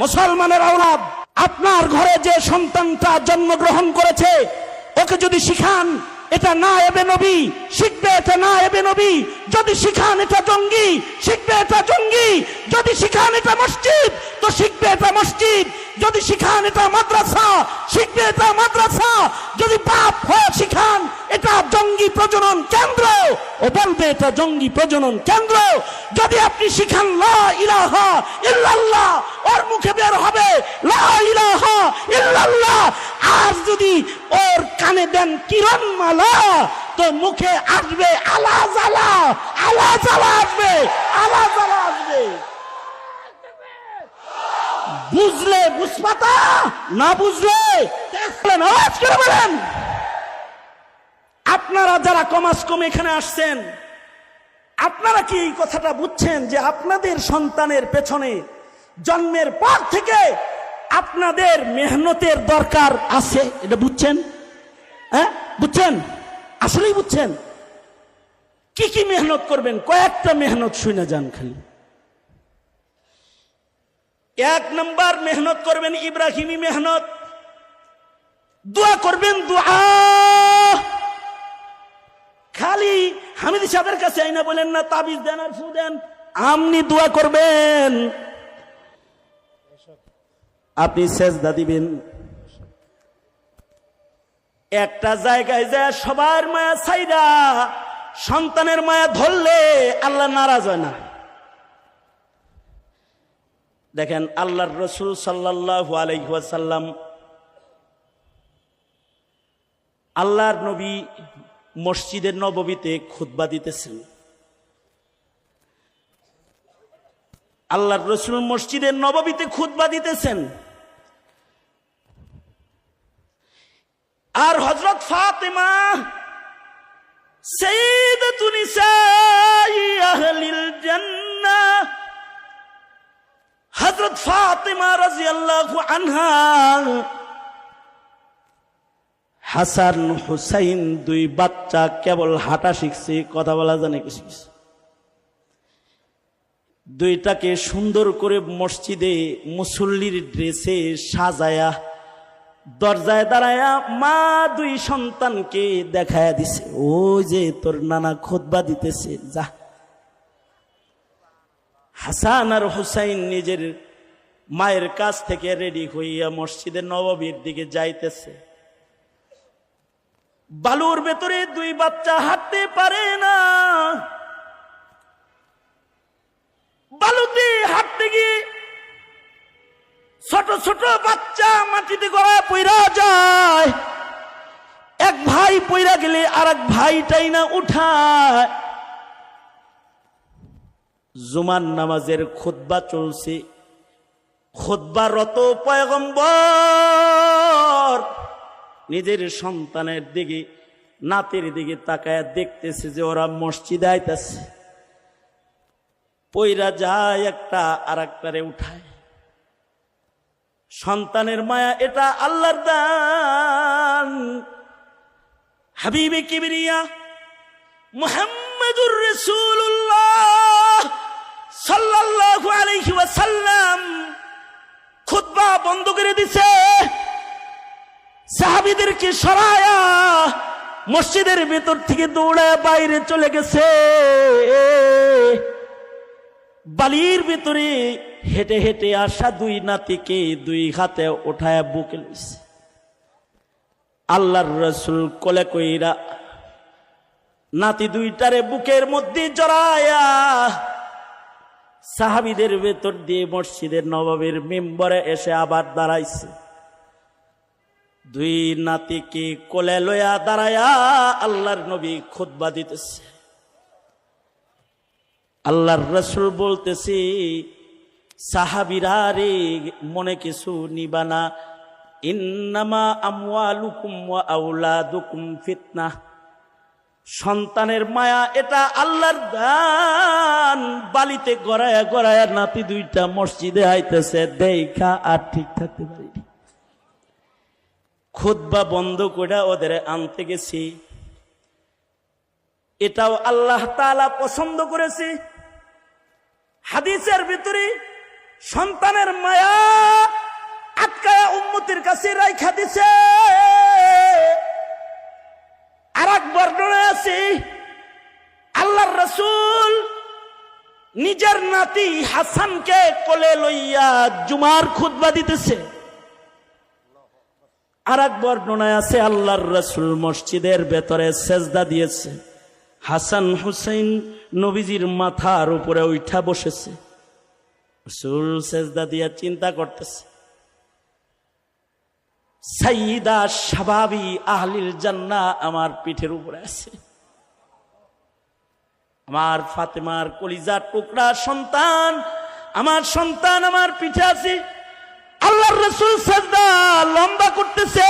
মুসলমানের আওলাদ, আপনার ঘরে যে সন্তানটা জন্মগ্রহণ করেছে, ওকে যদি শিখান, এটা না এবে নবী, শিখবে এটা না এবে নবী, যদি শিখান এটা জঙ্গি, শিখবে এটা জঙ্গি, যদি শিখান এটা মসজিদ, তো শিখবে এটা মসজিদ, যদি শিখান এটা মাদ্রাসা, শিখবে এটা মাদ্রাসা, যদি বাপ হয়ে শিখান এটা জঙ্গি প্রজনন কেন্দ্র ও এটা জঙ্গি প্রজনন কেন্দ্র। যদি আপনি শিখান, লা ইলাহা ইল্লাল্লাহ, ওর মুখে বের হবে, লা ইলাহা ইল্লাল্লাহ। আর যদি ওর কানে দেন কিরণ মালা, তো মুখে আসবে আলা জালা আলা জালা আসবে, আলা জালা আসবে। বুঝলে বুঝপাতা, না বুঝলে আওয়াজ করে বলেন। আপনারা যারা কমাস কম এখানে আসছেন, আপনারা কি এই কথাটা বুঝছেন যে আপনাদের সন্তানের পেছনে জন্মের পর থেকে আপনাদের মেহনতের দরকার আছে? এটা বুঝছেন? হ্যাঁ? বুঝছেন? আসলেই বুঝছেন? কি কি মেহনত করবেন? কয়েকটা মেহনত শুনে যান খালি। এক নম্বর মেহনত করবেন ইব্রাহিমী মেহনত। দোয়া করবেন, দোয়া। হামিদ সাহেবের কাছে আইনা বলেন, না, তাবিজ দেন আর ফু দেন। আমনি দোয়া করবেন। আপনি সেজদা দিবেন। একটা জায়গায় যায় সবার মায়া ছাইরা সন্তানের মায়া ধরলে আল্লাহ নারাজ হয় না। দেখেন, আল্লাহর রসুল সাল্লাহ আলাইসাল্লাম আল্লাহর নবী মসজিদের নববীতে খুতবা দিতেছেন। আল্লাহর রসুল মসজিদের নববীতে খুতবা দিতেছেন। আর হজরত ফাতেমা হজরত ফাতেমা রাদিয়াল্লাহু আনহা হাসান হুসাইন দুই বাচ্চা কেবল হাঁটা শিখছে, কথা বলা জানে কি শিখছে দুইটাকে সুন্দর করে মসজিদে মুসল্লির ড্রেসে সাজায়া দরজায় দাঁড়ায়া মা দুই সন্তানকে দেখায়া দিছে ও যে তোর নানা খোদবা দিতেছে, যা। হাসান আর হুসাইন নিজের মায়ের কাছ থেকে রেডি হইয়া মসজিদে নববীর দিকে যাইতেছে। বালুর ভেতরে দুই বাচ্চা হাঁটতে পারে না। বালুতে হাঁটতে গিয়ে ছোট ছোট বাচ্চা মাটিতে গড়ায় পইরা যায়। এক ভাই পইরা গেলে আর এক ভাইটাই না উঠায়। জুমান নামাজের খোদবা চলছে। খোদবা রত পয়গম্বর নিজের সন্তানের দিকে, নাতির দিকে তাকায় দেখতেছে যে ওরা মসজিদ আইতাছে। পইরা যায় একটা আর একটারে উঠায়। সন্তানের মায়া, এটা আল্লাহর দান। হাবিবে কিবরিয়া, মুহাম্মাদুর রাসূলুল্লাহ সাল্লাল্লাহু আলাইহি ওয়াসাল্লাম, খুতবা বন্ধ করে সাহাবিদেরকে সরায়া মসজিদের ভেতর থেকে দৌড়ে বাইরে চলে গেছে। বালির ভিতরে হেঁটে হেঁটে আসা দুই নাতিকে দুই হাতে ওঠায় বুকে লইছে আল্লাহর রসুল কোলে কইরা নাতি দুইটারে বুকের মধ্যে জড়ায়া সাহাবিদের ভেতর দিয়ে মসজিদের নবাবের মেম্বরে এসে আবার দাঁড়াইছে। দুই নাতিকে কোলে লয়া দাঁড়ায়া আল্লাহর নবী খুতবা দিতেছে। আল্লাহর রসুল বলতেছি, সাহাবিরা রে, মনে কিছু নিবানা ইন্নামা আমওয়ালুকুম ওয়া আউলাদুকুম ফিতনা। সন্তানের মায়া এটা আল্লাহর দান। বালিতে গড়ায়া গড়ায়া নাতি দুইটা মসজিদে আইতেছে, দেখা আর ঠিক থাকতে পারি খুদ্া বন্ধ করে ওদের আনতে গেছি। এটাও আল্লাহ তাআলা পছন্দ করেছি। হাদিসের ভিতরে সন্তানের মায়া আটকায়া উম্মতির কাছে রাইখা দিছে। আর এক বর্ণনায় আছে, আল্লাহর রসুল নিজের নাতি হাসানকে কোলে লইয়া জুমার খুতবা দিতেছে। আর এক বর্ণনায় আছে, আল্লাহর রসুল মসজিদের ভেতরে সেজদা দিয়েছে। হাসান হুসেন নবীজির মাথার উপরে উঠা বসেছে। রসুল সেজদা দিয়া চিন্তা করতেছে। সাইদা স্বাভাবি আহলিল জান্না আমার পিঠের উপরে আছে। আমার ফাতেমার কলিজার টুকরা, সন্তান, আমার সন্তান আমার পিঠে আছে। আল্লাহর রসুল সাজদা লম্বা করতেছে,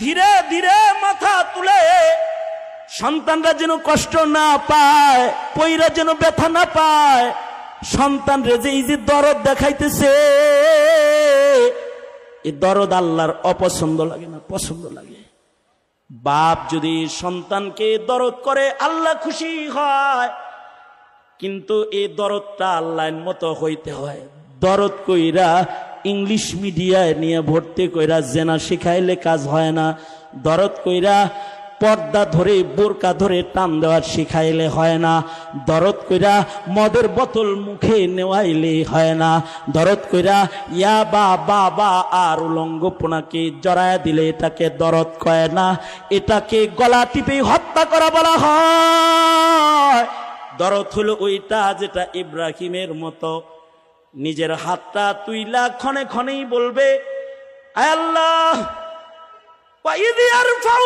ধীরে ধীরে মাথা তুলে সন্তানরা যেন কষ্ট না পায় পইরা যেন ব্যথা না পায় সন্তান রে যে এই যে দরদ দেখাইতেছে এই দরদ আল্লাহর অপছন্দ লাগে না, পছন্দ লাগে। বাপ যদি সন্তানকে দরদ করে, আল্লাহ খুশি হয়, কিন্তু এই দরদটা আল্লাহর মতো হইতে হয়। দরদ কইরা ইংলিশ মিডিয়ায় নিয়ে ভর্তি কইরা জেনা শিখাইলে কাজ হয় না। দরদ কইরা পর্দা ধরে, বোরকা ধরে টান দেওয়ার শিখাইলে হয় না। দরদ কইরা মদের বোতল মুখে নেওয়াইলে হয় না। দরদ কইরা, ইয়া বা বা বা, আর উলঙ্গপনাকে জড়ায় দিলে এটাকে দরদ কয় না। এটাকে গলা টিপে হত্যা করা বলা হয়। দরদ হলো ওইটা যেটা ইব্রাহিমের মতো নিজের হাতটা তুইলা ক্ষণে ক্ষণেই বলবে আয় আল্লাহ وإذ يرفع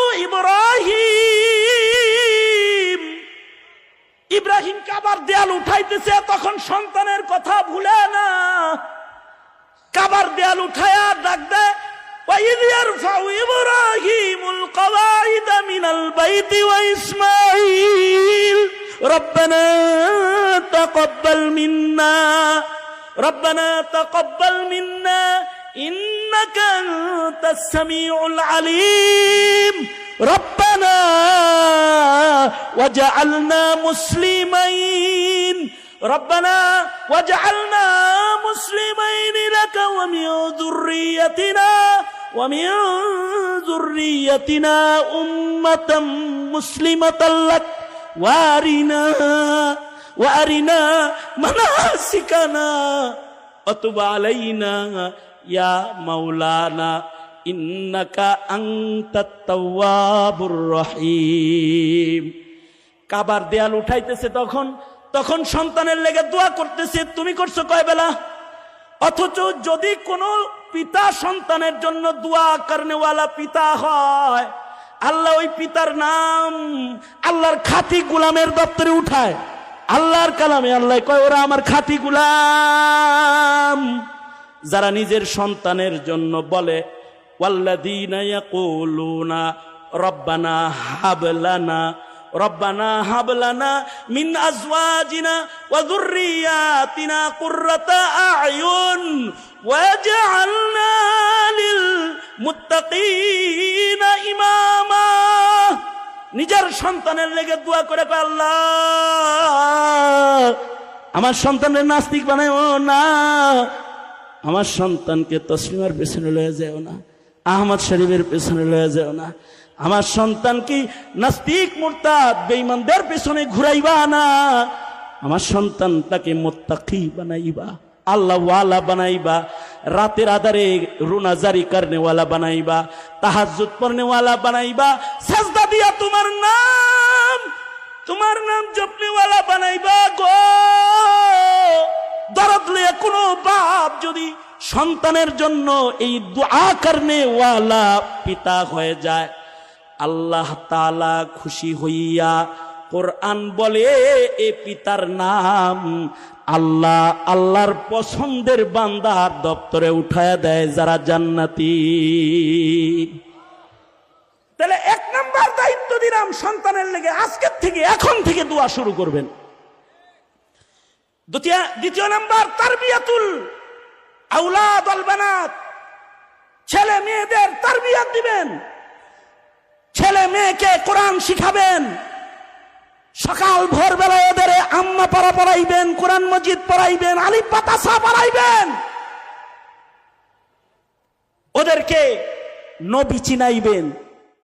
إبراهيم ইব্রাহিম কাবার দেয়াল উঠাইতেছে তখন সন্তানের কথা ভুলে না কাবার দেয়াল উঠায়া ডাক দেয় وإذ يرفع إبراهيم القواعد من البيت وإسماعيل ربنا تقبل منا ربنا تقبل منا إنك أنت السميع العليم ربنا وجعلنا مسلمين ربنا وجعلنا مسلمين لك ومن ذريتنا ومن ذريتنا أمة مسلمة لك وارنا ওয়ারিনা মানাসিকানা অতবা আলাইনা ইয়া মাওলানা ইন্নাকা আংতাত তাওয়াবুর রহিম কাবার দেয়াল উঠাইতেছে তখন তখন সন্তানের লেগে দোয়া করতেছে, তুমি করছ কয় বেলা? অথচ যদি কোন পিতা সন্তানের জন্য দোয়া কর্নেওয়ালা পিতা হয়, আল্লাহ ওই পিতার নাম আল্লাহর খাতি গুলামের দপ্তরে উঠায়। আল্লাহর কালামে আল্লাহ কয়, ওরা আমার খাতি গুলাম। যারা নিজের সন্তানের জন্য বলে রব্বানা হাবলানা রব্বানা হাবলানা মিন আজওয়াজিনা ওয়া যুররিয়াতিনা কুররাতা আয়ুন ওয়াজআলনা লিল মুত্তাকিন। নিজের সন্তানের লেগে দোয়া করে আমার সন্তানের নাস্তিক বানায় না। আমার সন্তানকে তসলিমার পেছনে লয়ে যাও না, আহমদ শরীফের পেছনে লয়ে যাও না। আমার সন্তানকে নাস্তিক, মোরতাদ, বেঈমানদের পেছনে ঘুরাইবা না? আমার সন্তানটাকে মোত্তাকি বানাইবা আল্লাহ বানাইবা, রাতের আধারে রুনা জারি করনেওয়ালা বানাইবা পড়নেওয়ালা বানাইবা দিয়া তোমার নাম তোমার নাম জপনেওয়ালা বানাইবা গো। দরদ লইয়া কোনো বাপ যদি সন্তানের জন্য এই দোয়া করনে ওয়ালা পিতা হয়ে যায়, আল্লাহ তালা খুশি হইয়া কোরআন বলে, এ পিতার নাম আল্লাহ, আল্লাহর পছন্দের বান্দার দপ্তরে উঠায় দেয় যারা জান্নাতি। তাহলে দিলাম সন্তানের লেগে আজকের থেকে এখন থেকে দোয়া শুরু করবেন। দ্বিতীয় নাম্বার, তারবিয়াতুল আউলাদ আল বানাত। ছেলে মেয়েদের তারবিয়াত দিবেন। ছেলে মেয়েকে কোরআন শিখাবেন। সকাল, ভোরবেলায় ওদের আম্মা পাড়া পড়াইবেন, কোরআন মজিদ পড়াইবেন, আলিফ বাতাসা পড়াইবেন। ওদেরকে নবী চিনাইবেন।